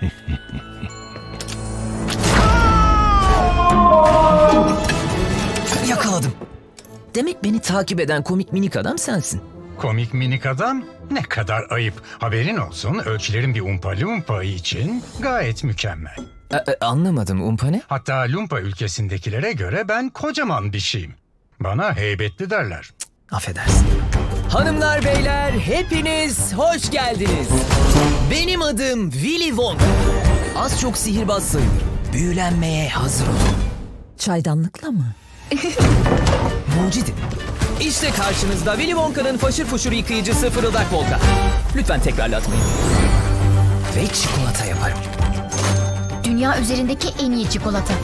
Yakaladım. Demek beni takip eden komik minik adam sensin. Komik minik adam ne kadar ayıp. Haberin olsun ölçülerin bir umpa lumpa için gayet mükemmel. A- a- anlamadım umpa ne? Hatta lumpa ülkesindekilere göre ben kocaman bir şeyim. Bana heybetli derler. Affedersin. Hanımlar beyler hepiniz hoş geldiniz. Benim adım Willy Wonka. Az çok sihirbaz sayılır. Büyülenmeye hazır olun. Çaydanlıkla mı? Mucidim. İşte karşınızda Willy Wonka'nın faşır fuşur yıkayıcısı fırıldak Volka. Lütfen tekrarlatmayın. Ve çikolata yaparım. Dünya üzerindeki en iyi çikolata.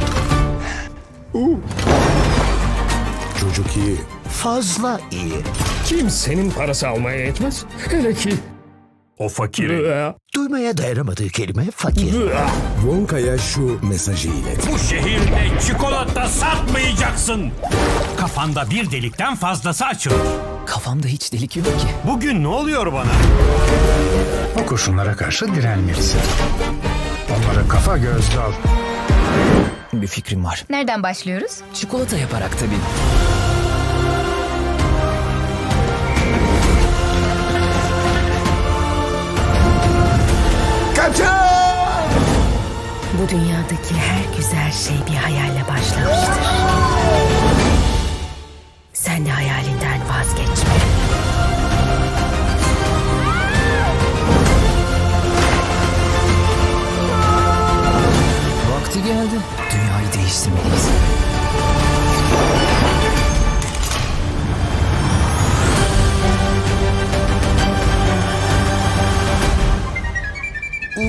Çocuk iyi. Fazla iyi. Kimsenin parası almaya yetmez. Hele ki O fakiri. Duymaya dayanamadığı kelime fakir. Wonka'ya şu mesajı ilet. Bu şehirde çikolata satmayacaksın. Kafanda bir delikten fazlası açılır. Kafamda hiç delik yok ki. Bugün ne oluyor bana? O kurşunlara karşı direnmelisin. Onlara kafa göz dal. Bir fikrim var. Nereden başlıyoruz? Çikolata yaparak tabii. Bu dünyadaki her güzel şey bir hayalle başlamıştır.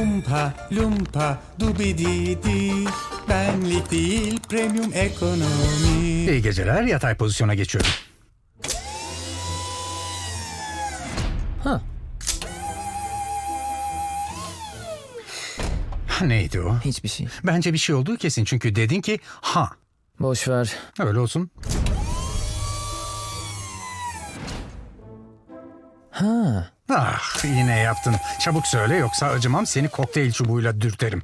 Umpa lumpa dubididi Benlik değil premium ekonomi İyi geceler yatay pozisyona geçiyorum. Ha. Neydi o? Hiçbir şey. Bence bir şey olduğu kesin çünkü dedin ki ha. Boş ver. Öyle olsun. Ha. Ah yine yaptın. Çabuk söyle yoksa acımam seni kokteyl çubuğuyla dürterim.